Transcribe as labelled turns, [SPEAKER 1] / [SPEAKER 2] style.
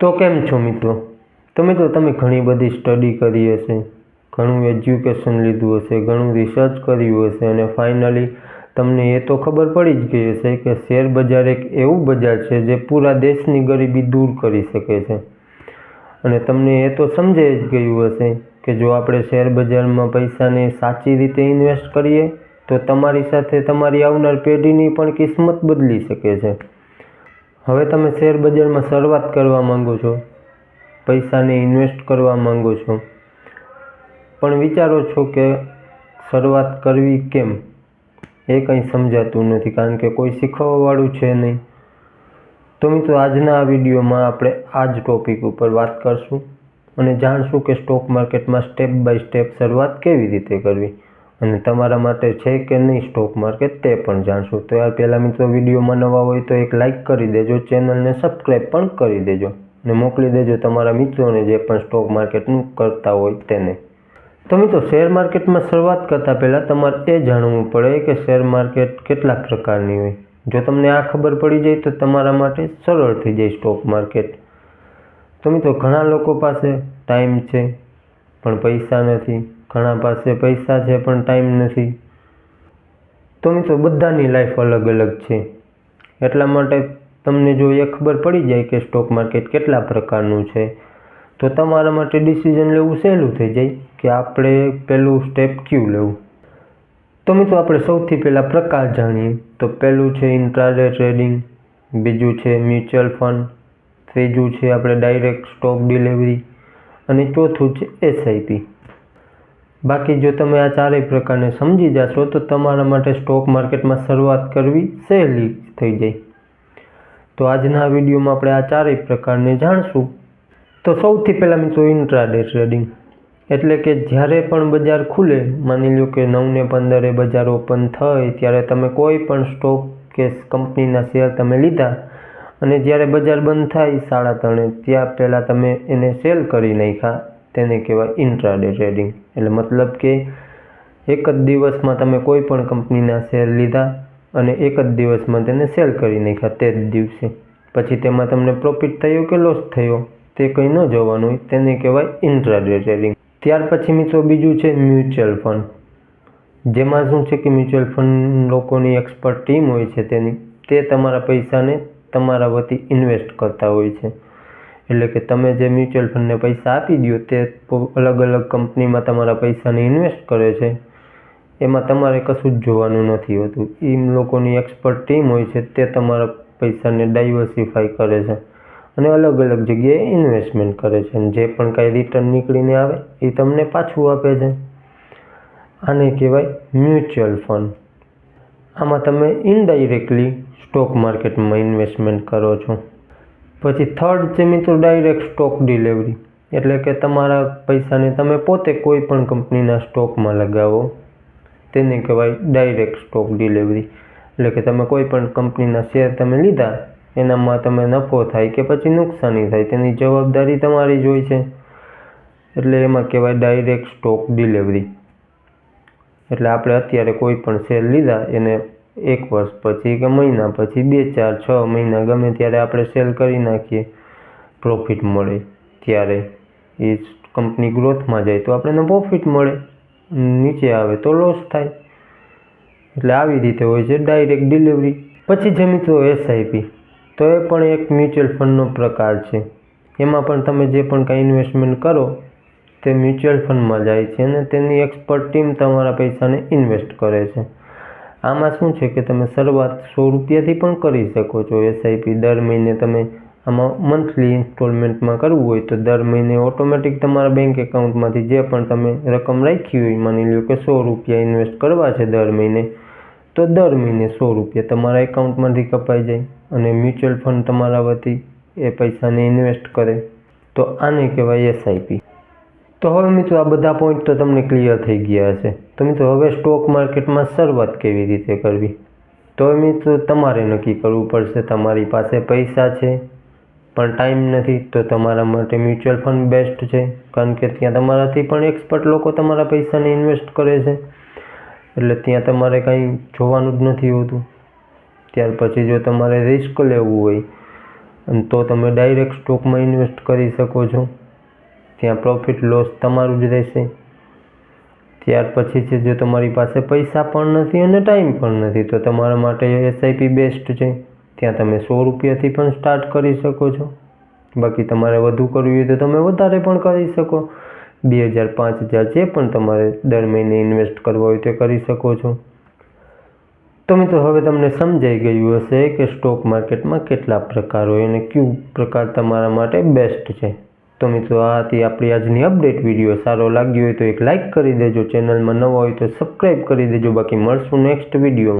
[SPEAKER 1] તો કેમ છો મિત્રો? તો મિત્રો તમે ઘણી બધી સ્ટડી કરી હશે, ઘણું એજ્યુકેશન લીધું હશે, ઘણું રિસર્ચ કર્યું હશે અને ફાઇનલી તમને એ તો ખબર પડી જ ગઈ હશે કે શેર બજાર એક એવું બજાર છે જે પૂરા દેશની ગરીબી દૂર કરી શકે છે. અને તમને એ તો સમજાઈ જ ગયું હશે કે જો આપણે શેર બજારમાં પૈસાને સાચી રીતે ઇન્વેસ્ટ કરીએ, તો તમારી સાથે તમારી આવનાર પેઢીની પણ કિસ્મત બદલી શકે છે. હવે તમે શેર બજારમાં શરૂઆત કરવા માંગો છો? પૈસાને ઇન્વેસ્ટ કરવા માંગો છો? પણ વિચારો છો કે શરૂઆત કરવી કેમ? એ કંઈ સમજાતું નથી, કારણ કે કોઈ શીખવવાવાળું છે નહીં. તો મિત્રો, આજના આ વિડીયોમાં આપણે આ જ ટોપિક ઉપર વાત કરશું અને જાણશું કે સ્ટોક માર્કેટમાં સ્ટેપ બાય સ્ટેપ શરૂઆત કેવી રીતે કરવી. અને તમારા માટે છે કે નહીં સ્ટોક માર્કેટ તે પણ જાણશું. તો યાર પહેલાં મિત્રો વિડીયોમાં નવા હોય તો એક લાઇક કરી દેજો, ચેનલને સબસ્ક્રાઈબ પણ કરી દેજો અને મોકલી દેજો તમારા મિત્રોને જે પણ સ્ટોક માર્કેટનું કરતા હોય તેને. તો મિત્રો શેર માર્કેટમાં શરૂઆત કરતાં પહેલાં તમારે એ જાણવું પડે કે શેર માર્કેટ કેટલા પ્રકારની હોય. જો તમને આ ખબર પડી જાય તો તમારા માટે સરળ થઈ જાય સ્ટોક માર્કેટ તો મિત્રો ઘણા લોકો પાસે ટાઈમ છે, પણ પૈસા નથી. ઘણા પાસે પૈસા છે, પણ ટાઈમ નથી. તો મિત્રો, બધાની લાઈફ અલગ અલગ છે. એટલા માટે તમને જો એ ખબર પડી જાય કે સ્ટોક માર્કેટ કેટલા પ્રકારનું છે, તો તમારા માટે ડિસિઝન લેવું સહેલું થઈ જાય કે આપણે પહેલું સ્ટેપ ક્યુ લેવું. તો મિત્રો, આપણે સૌથી પહેલાં પ્રકાર જાણીએ. તો પહેલું છે ઇન્ટ્રાડે ટ્રેડિંગ બીજું છે મ્યુચ્યુઅલ ફંડ ત્રીજું છે આપણે ડાયરેક્ટ સ્ટોક ડિલિવરી અને ચોથું છે એસઆઈપી બાકી જો તમે આ ચારેય પ્રકારને સમજી જશો, તો તમારા માટે સ્ટોક માર્કેટમાં શરૂઆત કરવી સહેલી થઈ જાય. તો આજના વિડીયોમાં આપણે આ ચારેય પ્રકારને જાણશું. તો સૌથી પહેલાં મિત્રો ઇન્ટ્રાડે ટ્રેડિંગ એટલે કે જ્યારે પણ બજાર ખુલે, માની લો કે નવને પંદરે બજાર ઓપન થાય ત્યારે તમે કોઈ પણ સ્ટોક કે કંપનીના શેર તમે લીધા અને જ્યારે બજાર બંધ થાય સાડા ત્રણે, ત્યાં પહેલાં તમે એને સેલ કરી નાખ્યા. તેને કહેવાય ઇન્ટ્રાડે ટ્રેડિંગ એટલે મતલબ કે એક જ દિવસમાં તમે કોઈ પણ કંપનીના શેર લીધા અને એક જ દિવસમાં તેને સેલ કરી નાખ્યા તે જ દિવસે. પછી તેમાં તમને પ્રોફિટ થયો કે લોસ થયો તે કંઈ ન જોવાનું હોય, તેને કહેવાય ઇન્ટ્રાડે ટ્રેડિંગ ત્યાર પછી મિત્રો બીજું છે મ્યુચ્યુઅલ ફંડ જેમાં શું છે કે મ્યુચ્યુઅલ ફંડ લોકોની એક્સપર્ટ ટીમ હોય છે તેની, તે તમારા પૈસાને તમારા વતી ઇન્વેસ્ટ કરતા હોય છે. એટલે કે તમે જે મ્યુચ્યુઅલ ફંડને પૈસા આપી દો તે અલગ અલગ કંપનીમાં તમારા પૈસાને ઇન્વેસ્ટ કરે છે. એમાં તમારે કશું જ જોવાનું નથી હોતું. એ લોકોની એક્સપર્ટ ટીમ હોય છે, તે તમારા પૈસાને ડાયવર્સિફાઈ કરે છે અને અલગ અલગ જગ્યાએ ઇન્વેસ્ટમેન્ટ કરે છે. અને જે પણ કાંઈ રિટર્ન નીકળીને આવે, એ તમને પાછું આપે છે. આને કહેવાય મ્યુચ્યુઅલ ફંડ આમાં તમે ઇનડાયરેક્ટલી સ્ટોક માર્કેટમાં ઇન્વેસ્ટમેન્ટ કરો છો. પછી થર્ડ છે મિત્રો ડાયરેક્ટ સ્ટોક ડિલિવરી એટલે કે તમારા પૈસાને તમે પોતે કોઈ પણ કંપનીના સ્ટોકમાં લગાવો. તેને કહેવાય ડાયરેક્ટ સ્ટોક ડિલિવરી એટલે કે તમે કોઈ પણ કંપનીના શેર તમે લીધા, એનામાં તમે નફો થાય કે પછી નુકસાની થાય, તેની જવાબદારી તમારી જ હોય છે. એટલે એમાં કહેવાય ડાયરેક્ટ સ્ટોક ડિલિવરી એટલે આપણે અત્યારે કોઈ પણ શેર લીધા, એને એક વર્ષ પછી કે મહિના પછી, બે, ચાર, છ મહિના ગમે ત્યારે આપણે સેલ કરી નાખીએ પ્રોફિટ મળે. ત્યારે એ કંપની ગ્રોથમાં જાય તો આપણને પ્રોફિટ મળે. નીચે આવે તો લોસ થાય. એટલે આવી રીતે હોય છે ડાયરેક્ટ ડિલિવરી પછી છે મિત્રો એસઆઈપી તો એ પણ એક મ્યુચ્યુઅલ ફંડનો પ્રકાર છે. એમાં પણ તમે જે પણ કાંઈ ઇન્વેસ્ટમેન્ટ કરો, તે મ્યુચ્યુઅલ ફંડમાં જાય છે અને તેની એક્સપર્ટ ટીમ તમારા પૈસાને ઇન્વેસ્ટ કરે છે. આમાં શું છે કે તમે શરૂઆત સો રૂપિયાથી પણ કરી શકો છો. એસઆઈપી દર મહિને તમે આમાં મંથલી ઇન્સ્ટોલમેન્ટમાં કરવું હોય તો દર મહિને ઓટોમેટિક તમારા બેંક એકાઉન્ટમાંથી જે પણ તમે રકમ રાખી હોય, માની લો કે સો રૂપિયા ઇન્વેસ્ટ કરવા છે દર મહિને, તો દર મહિને સો રૂપિયા તમારા એકાઉન્ટમાંથી કપાઈ જાય અને મ્યુચ્યુઅલ ફંડ તમારા વતી એ પૈસાને ઇન્વેસ્ટ કરે. તો આને કહેવાય એસઆઈપી તો હવે મિત્રો આ બધા પોઈન્ટ તો તમને ક્લિયર થઈ ગયા હશે. તો મિત્રો હવે સ્ટોક માર્કેટમાં શરૂઆત કેવી રીતે કરવી? તો મિત્રો તમારે નક્કી કરવું પડશે તમારી પાસે પૈસા છે, પણ ટાઈમ નથી તો તમારા માટે મ્યુચ્યુઅલ ફંડ બેસ્ટ છે. કારણ કે ત્યાં તમારાથી પણ એક્સપર્ટ લોકો તમારા પૈસાને ઇન્વેસ્ટ કરે છે. એટલે ત્યાં તમારે કાંઈ જોવાનું જ નથી હોતું. ત્યાર પછી જો તમારે રિસ્ક લેવું હોય તો તમે ડાયરેક્ટ સ્ટોકમાં ઇન્વેસ્ટ કરી શકો છો. ત્યાં પ્રોફિટ લોસ તમારું જ રહેશે. ત્યાર પછી છે, જો તમારી પાસે પૈસા પણ નથી અને ટાઈમ પણ નથી, તો તમારા માટે એસઆઈપી બેસ્ટ છે. ત્યાં તમે સો રૂપિયાથી પણ સ્ટાર્ટ કરી શકો છો. બાકી તમારે વધુ કરવું હોય તો તમે વધારે પણ કરી શકો. બે હજાર પાંચ હજાર જે પણ તમારે દર મહિને ઇન્વેસ્ટ કરવા હોય તે કરી શકો છો. તો મિત્રો, હવે તમને સમજાઈ ગયું હશે કે સ્ટોક માર્કેટમાં કેટલા પ્રકાર હોય અને કયું પ્રકાર તમારા માટે બેસ્ટ છે. તો મિત્રો આ હતી આપણી આજની અપડેટ વીડિયો સારો લાગ્યો હોય તો એક લાઇક કરી દેજો. ચેનલમાં નવા હોય તો સબસ્ક્રાઈબ કરી દેજો. બાકી મળશું નેક્સ્ટ વીડિયો